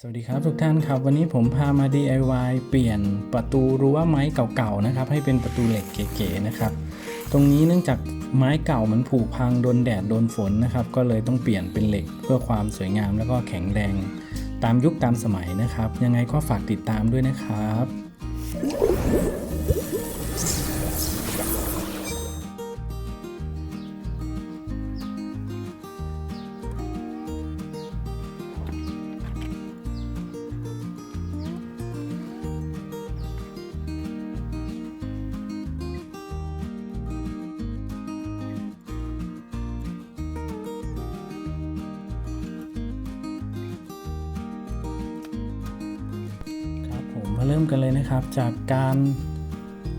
สวัสดีครับทุกท่านครับ วันนี้ผมพามา DIY เปลี่ยนประตูรั้วไม้เก่าๆนะครับ ให้เป็นประตูเหล็กเก๋ๆนะครับ ตรงนี้เนื่องจากไม้เก่ามันผุพังโดนแดดโดนฝนนะครับ ก็เลยต้องเปลี่ยนเป็นเหล็กเพื่อความสวยงามแล้วก็แข็งแรง ตามยุคตามสมัยนะครับ ยังไงก็ฝากติดตามด้วยนะครับ มาเริ่มกันเลยนะครับ จากการ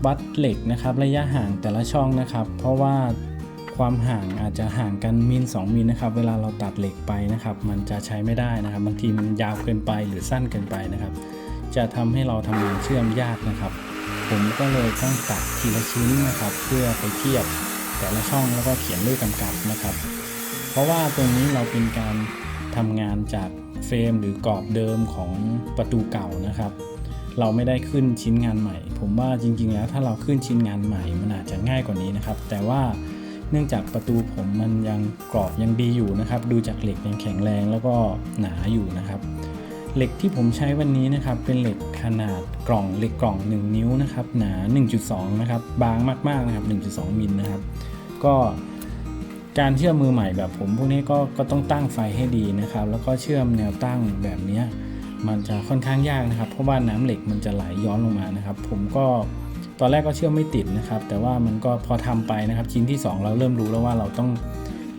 วัดเหล็กนะครับ ระยะห่างแต่ละช่องนะครับ เพราะว่าความห่างอาจจะห่างกันมิล2มิลนะครับ เวลาเราตัดเหล็กไปนะครับ มันจะใช้ไม่ได้นะครับ บางทีมันยาวเกินไปหรือสั้นเกินไปนะครับ จะทำให้เราทำงานเชื่อมยากนะครับ ผมก็เลยต้องตัดทีละชิ้นนะครับ เพื่อไปเทียบแต่ละช่องแล้วก็เขียนเลขกำกับนะครับ เพราะว่าตรงนี้เราเป็นการทำงานจากเฟรมหรือกรอบเดิมของประตูเก่านะครับ เราไม่ได้ขึ้นชิ้นงานใหม่ ผมว่าจริง ๆ แล้วถ้าเราขึ้นชิ้นงานใหม่ มันอาจจะง่ายกว่านี้นะครับ แต่ว่าเนื่องจากประตูผมมันยังกรอบยังดีอยู่นะครับ ดูจากเหล็กยังแข็งแรงแล้วก็หนาอยู่นะครับ เหล็กที่ผมใช้วันนี้นะครับ เป็นเหล็กขนาดกล่องเหล็กกล่อง 1 นิ้วนะครับ หนา 1.2 นะครับ บางมากๆนะครับ 1.2 มิลนะครับ ก็การเชื่อมมือใหม่แบบผมพวกนี้ก็ก็ต้องตั้งไฟให้ดีนะครับ แล้วก็เชื่อมแนวตั้งแบบเนี้ย มันจะค่อนข้างยากนะครับ เพราะว่าน้ำเหล็กมันจะไหลย้อนลงมานะครับ ผมก็ตอนแรกก็เชื่อไม่ติดนะครับ แต่ว่ามันก็พอทำไปนะครับ ชิ้นที่ 2 เราเริ่มรู้แล้วว่าเราต้อง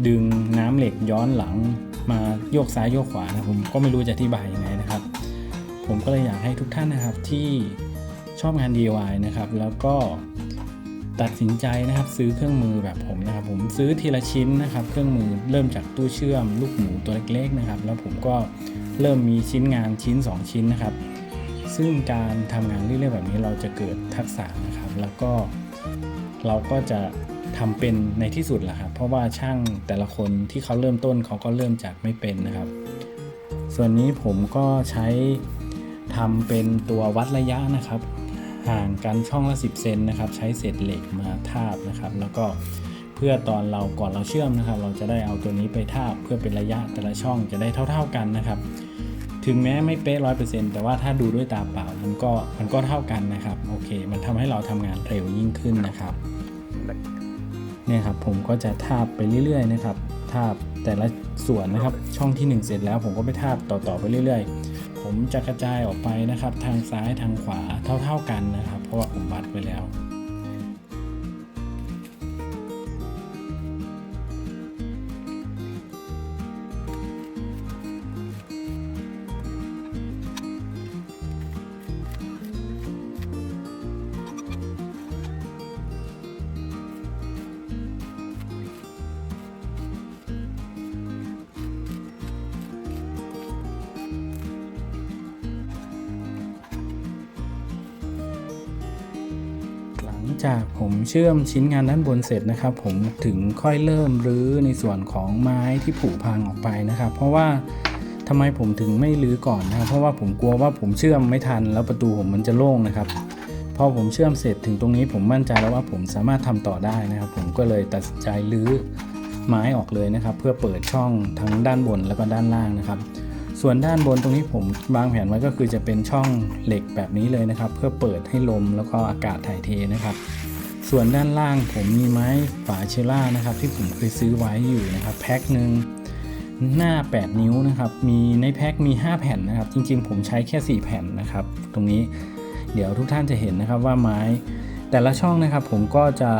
ดึงน้ำเหล็กย้อนหลังมาโยกซ้ายโยกขวานะผมก็ไม่รู้จะอธิบายยังไงนะครับ ผมก็เลยอยากให้ทุกท่านนะครับที่ชอบงาน DIY นะครับ แล้วก็ตัดสินใจนะครับซื้อเครื่องมือแบบผมนะครับ ผมซื้อทีละชิ้นนะครับ เครื่องมือเริ่มจากตู้เชื่อม ลูกหมูตัวเล็กๆนะครับ แล้วผมก็ เริ่มมีชิ้นงานชิ้น 2 ชิ้นนะครับ ซึ่งการทำงานเรื่อยๆแบบนี้เราจะเกิดทักษะนะครับ แล้วก็เราก็จะทำเป็นในที่สุดแหละครับเพราะว่าช่างแต่ละคนที่เขาเริ่มต้นเขาก็เริ่มจากไม่เป็นนะครับ ส่วนนี้ผมก็ใช้ทำเป็นตัววัดระยะนะครับ ห่างกันช่องละ 10 เซนนะครับ ใช้เศษเหล็กมาทาบนะครับ แล้วก็ พื่อตอนเราก่อนเราเชื่อมนะครับ เราจะได้เอาตัวนี้ไปทาบเพื่อเป็นระยะแต่ละช่องจะได้เท่า ๆกันนะครับ ถึงแม้ไม่เป๊ะร้อยเปอร์เซ็นต์แต่ว่าถ้าดูด้วยตาเปล่ามันก็มันก็เท่ากันนะครับโอเค มันทำให้เราทำงานเร็วยิ่งขึ้นนะครับเนี่ยครับผมก็จะทาบไปเรื่อยๆนะครับทาบแต่ละส่วนนะครับช่องที่ 1 เสร็จแล้วผมก็ไปทาบต่อๆไปเรื่อย ๆ ผมจะกระจายออกไปนะครับ ทางซ้ายทางขวาเท่า ๆกันนะครับ เพราะว่าผมวัดไปแล้ว จากผมเชื่อมชิ้นงานด้านบนเสร็จนะครับ ผมถึงค่อยเริ่มรื้อในส่วนของไม้ที่ผุพังออกไปนะครับ เพราะว่าทำไมผมถึงไม่รื้อก่อนนะครับ เพราะว่าผมกลัวว่าผมเชื่อมไม่ทัน แล้วประตูผมมันจะโล่งนะครับพอผมเชื่อมเสร็จถึงตรงนี้ผมมั่นใจแล้วว่าผมสามารถทำต่อได้นะครับ ผมก็เลยตัดสินใจรื้อไม้ออกเลยนะครับ เพื่อเปิดช่องทั้งด้านบนแล้วก็ด้านล่างนะครับ ส่วนด้านบนตรงนี้ผมวางแผนไว้ก็คือจะเป็นช่องเหล็กแบบนี้เลยนะครับ เพื่อเปิดให้ลมแล้วก็อากาศถ่ายเทนะครับ ส่วนด้านล่างผมมีไม้ฝาเชล่านะครับ ที่ผมเคยซื้อไว้อยู่นะครับ แพ็คหนึ่งหน้า 8 นิ้วนะครับ มีในแพ็คมี 5 แผ่นนะครับ จริงๆ ผมใช้แค่ 4 แผ่นนะครับ ตรงนี้เดี๋ยวทุกท่านจะเห็นนะครับว่าไม้แต่ละช่องนะครับ ผมก็จะ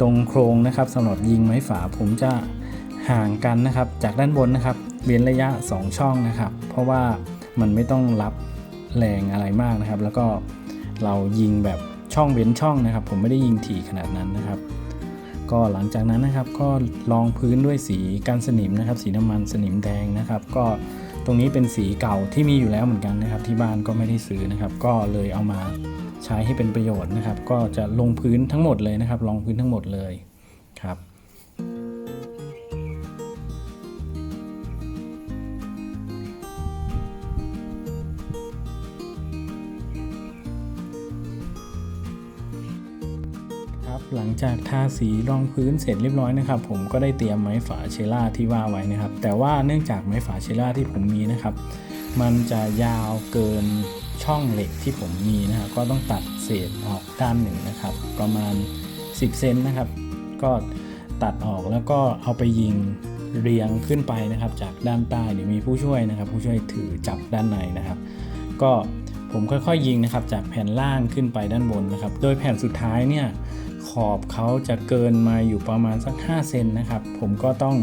ตรงโครงนะครับสำหรับยิงไม้ฝาผมจะห่างกันนะครับ จากด้านบนนะครับ เว้นระยะ 2 ช่องนะครับ เพราะว่ามันไม่ต้องรับแรงอะไรมากนะครับ แล้วก็เรายิงแบบช่องเว้นช่องนะครับ ผมไม่ได้ยิงถี่ขนาดนั้นนะครับ ก็หลังจากนั้นนะครับก็รองพื้นด้วยสีกันสนิมนะครับ สีน้ำมันสนิมแดงนะครับ ก็ตรงนี้เป็นสีเก่าที่มีอยู่แล้วเหมือนกันนะครับ ที่บ้านก็ไม่ได้ซื้อนะครับ ก็เลยเอามาใช้ให้เป็นประโยชน์นะครับ ก็จะลงพื้นทั้งหมดเลยนะครับรองพื้นทั้งหมดเลยครับ หลังจากทาสีรองพื้นเสร็จเรียบร้อยนะครับ ผมก็ได้เตรียมไม้ฝาเชล่าที่ว่าไว้นะครับ แต่ว่าเนื่องจากไม้ฝาเชล่าที่ผมมีนะครับ มันจะยาวเกินช่องเหล็กที่ผมมีนะครับก็ต้องตัดเศษออกด้านหนึ่งนะครับ ประมาณ 10เซนนะครับ ก็ตัดออกแล้วก็เอาไปยิงเรียงขึ้นไปนะครับ จากด้านใต้เดี๋ยวมีผู้ช่วยนะครับ ผู้ช่วยถือจับด้านในนะครับ ก็ผมค่อยๆยิงนะครับ จากแผ่นล่างขึ้นไปด้านบนนะครับ โดยแผ่นสุดท้ายเนี่ย ขอบเขาจะเกินมาอยู่ประมาณสัก 5 เซนนะครับ ผมก็ต้อง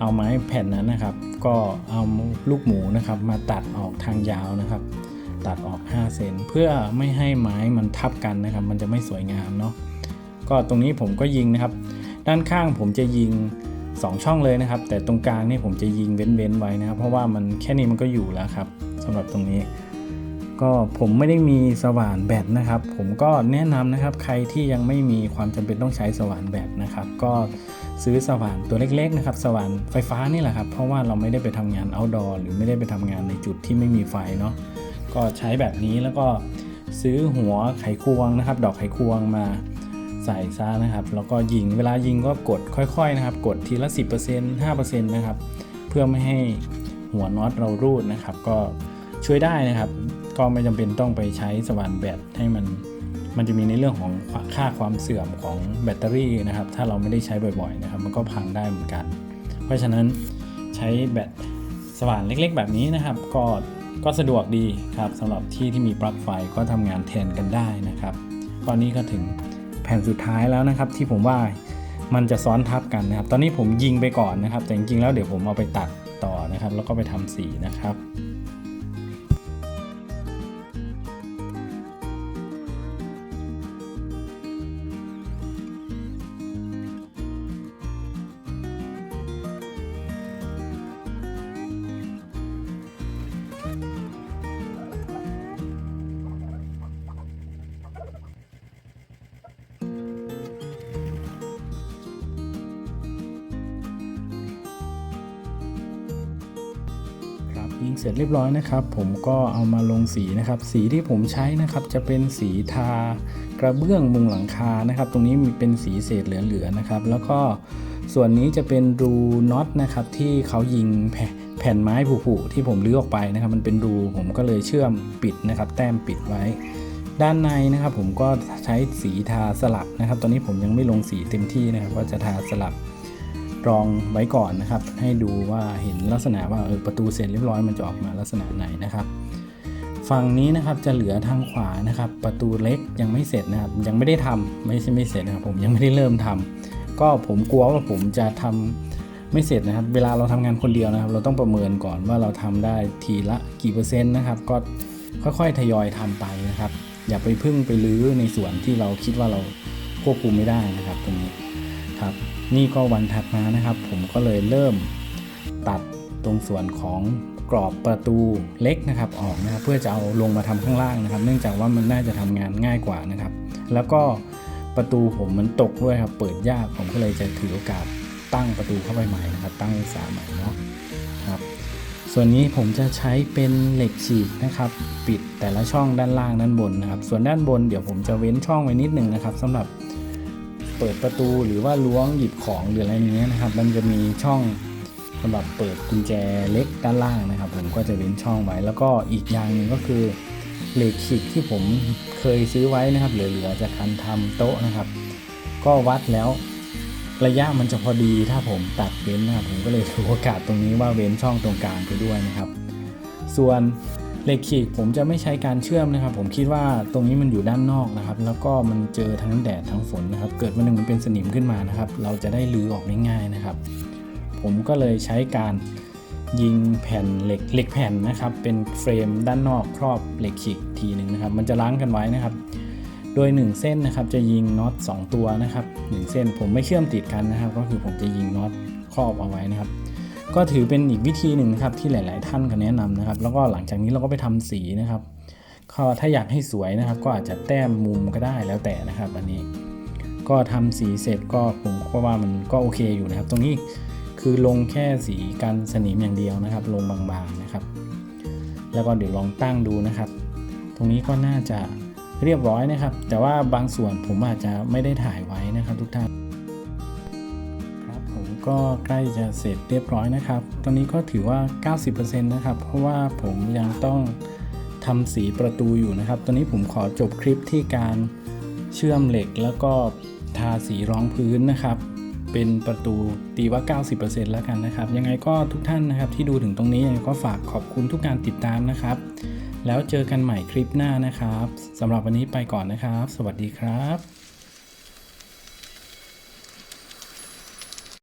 เอาไม้แผ่นนั้นนะครับ ก็เอาลูกหมูนะครับ มาตัดออกทางยาวนะครับ ตัดออก 5 เซนเพื่อไม่ให้ไม้มันทับกันนะครับ มันจะไม่สวยงามเนาะก็ตรงนี้ผมก็ยิงนะครับ ด้านข้างผมจะยิง 2 ช่องเลยนะครับ แต่ตรงกลางนี่ผมจะยิงเว้นๆไว้นะครับ เพราะว่ามันแค่นี้มันก็อยู่แล้วครับสำหรับตรงนี้ ก็ผมไม่ได้มีสว่านแบตนะครับ ผมก็แนะนำนะครับใครที่ยังไม่มีความจำเป็นต้องใช้สว่านแบตนะครับ ก็ซื้อสว่านตัวเล็กๆนะครับสว่านไฟฟ้านี่แหละครับ เพราะว่าเราไม่ได้ไปทำงาน outdoor หรือไม่ได้ไปทำงานในจุดที่ไม่มีไฟเนาะก็ใช้แบบนี้แล้วก็ซื้อหัวไขควงนะครับ ดอกไขควงมาใส่ซะนะครับ แล้วก็ยิงเวลายิงก็กดค่อยๆนะครับ กดทีละ 10% 5%นะครับ เพื่อไม่ให้หัวน็อตเรารูดนะครับ ก็ช่วยได้นะครับ ก็ไม่จำเป็นต้องไปใช้สว่านแบตให้มันมันจะมีในเรื่องของค่าความเสื่อมของแบตเตอรี่นะครับ ถ้าเราไม่ได้ใช้บ่อยๆนะครับ มันก็พังได้เหมือนกัน เพราะฉะนั้นใช้แบตสว่านเล็กๆ แบบนี้นะครับ ก็ก็สะดวกดีครับสำหรับที่ที่มีปลั๊กไฟก็ทำงานแทนกันได้นะครับ ตอนนี้ก็ถึงแผ่นสุดท้ายแล้วนะครับ ที่ผมว่ามันจะซ้อนทับกันนะครับ ตอนนี้ผมยิงไปก่อนนะครับ แต่จริงๆแล้วเดี๋ยวผมเอาไปตัดต่อนะครับ แล้วก็ไปทำสีนะครับ งเสร็จเรียบร้อยนะครับ ผมก็เอามาลงสีนะครับ สีที่ผมใช้นะครับจะเป็นสีทากระเบื้องมุงหลังคานะครับ ตรงนี้มีเป็นสีเศษเหลือๆนะครับ แล้วก็ส่วนนี้จะเป็นรูน็อตนะครับที่เขายิงแผ่แผนไม้ผุๆที่ผมลื้อออกไปนะครับ มันเป็นรูผมก็เลยเชื่อมปิดนะครับ แต้มปิดไว้ ด้านในนะครับ ผมก็ใช้สีทาสลับนะครับ ตอนนี้ผมยังไม่ลงสีเต็มที่นะครับ ก็จะทาสลับ รองไว้ก่อนนะครับ ให้ดูว่าเห็นลักษณะว่าเออประตูเสร็จเรียบร้อยมันจะออกมาลักษณะไหนนะครับ ฝั่งนี้นะครับจะเหลือทางขวานะครับ ประตูเล็กยังไม่เสร็จนะครับ ยังไม่ได้ทำไม่ใช่ไม่เสร็จนะครับผมยังไม่ได้เริ่มทำก็ผมกลัวว่าผมจะทำไม่เสร็จนะครับ เวลาเราทำงานคนเดียวนะครับ เราต้องประเมินก่อนว่าเราทำได้ทีละกี่เปอร์เซ็นต์นะครับ ก็ค่อยๆทยอยทำไปนะครับ อย่าไปพึ่งไปลื้อในส่วนที่เราคิดว่าเราควบคุมไม่ได้นะครับตรงนี้ครับ นี่ก็วันถัดมานะครับ ผมก็เลยเริ่มตัดตรงส่วนของกรอบประตูเล็กนะครับออกนะครับเพื่อจะเอาลงมาทำข้างล่างนะครับ เนื่องจากว่ามันน่าจะทำงานง่ายกว่านะครับ แล้วก็ประตูผมมันตกด้วยครับเปิดยากผมก็เลยจะถือโอกาสตั้งประตูเข้าไปใหม่นะครับ ตั้งองศาใหม่เนาะครับส่วนนี้ผมจะใช้เป็นเหล็กฉีกนะครับ ปิดแต่ละช่องด้านล่างด้านบนนะครับ ส่วนด้านบนเดี๋ยวผมจะเว้นช่องไว้นิดหนึ่งนะครับสำหรับ เปิดประตูหรือว่าล้วงหยิบของหรืออะไรอย่างเงี้ยนะครับ มันจะมีช่องสำหรับเปิดกุญแจเล็กด้านล่างนะครับ ผมก็จะเว้นช่องไว้ แล้วก็อีกอย่างหนึ่งก็คือเหล็กขีดที่ผมเคยซื้อไว้นะครับเหลือๆจากการทำโต๊ะนะครับ ก็วัดแล้วระยะมันจะพอดีถ้าผมตัดเว้นนะครับ ผมก็เลยถือโอกาสตรงนี้ว่าเว้นช่องตรงกลางไปด้วยนะครับ ส่วน เหล็กขีดผมจะไม่ใช้การเชื่อมนะครับ ผมคิดว่าตรงนี้มันอยู่ด้านนอกนะครับ แล้วก็มันเจอทั้งแดดทั้งฝนนะครับ เกิดวันหนึ่งมันเป็นสนิมขึ้นมานะครับ เราจะได้ลื้อออกง่ายๆนะครับ ผมก็เลยใช้การยิงแผ่นเหล็กเหล็กแผ่นนะครับ เป็นเฟรมด้านนอกครอบเหล็กขีดทีหนึ่งนะครับ มันจะล้างกันไว้นะครับ โดย 1 เส้นนะครับจะยิงน็อต2ตัวนะครับ1เส้นผมไม่เชื่อมติดกันนะครับ ก็คือผมจะยิงน็อตครอบเอาไว้นะครับ ก็ถือเป็นอีกวิธีหนึ่งนะครับที่หลาย ๆ ท่านก็แนะนำนะครับ แล้วก็หลังจากนี้เราก็ไปทำสีนะครับก็ถ้าอยากให้สวยนะครับ ก็อาจจะแต้มมุมก็ได้แล้วแต่นะครับ อันนี้ ก็ทำสีเสร็จก็ผมก็ว่ามันก็โอเคอยู่นะครับ ตรงนี้คือลงแค่สีกันสนิมอย่างเดียวนะครับ ลงบางๆนะครับ แล้วก็เดี๋ยวลองตั้งดูนะครับ ตรงนี้ก็น่าจะเรียบร้อยนะครับ แต่ว่าบางส่วนผมอาจจะไม่ได้ถ่ายไว้นะครับ ทุกท่าน ก็ใกล้จะเสร็จเรียบร้อยนะครับ ตอนนี้ก็ถือว่า 90%นะครับ เพราะว่าผมยังต้องทำสีประตูอยู่นะครับ ตอนนี้ผมขอจบคลิปที่การเชื่อมเหล็กแล้วก็ทาสีรองพื้นนะครับ เป็นประตูตีว่า 90%แล้วกันนะครับ ยังไงก็ทุกท่านนะครับที่ดูถึงตรงนี้ยังไงก็ฝากขอบคุณทุกการติดตามนะครับ แล้วเจอกันใหม่คลิปหน้านะครับสำหรับวันนี้ไปก่อนนะครับ สวัสดีครับ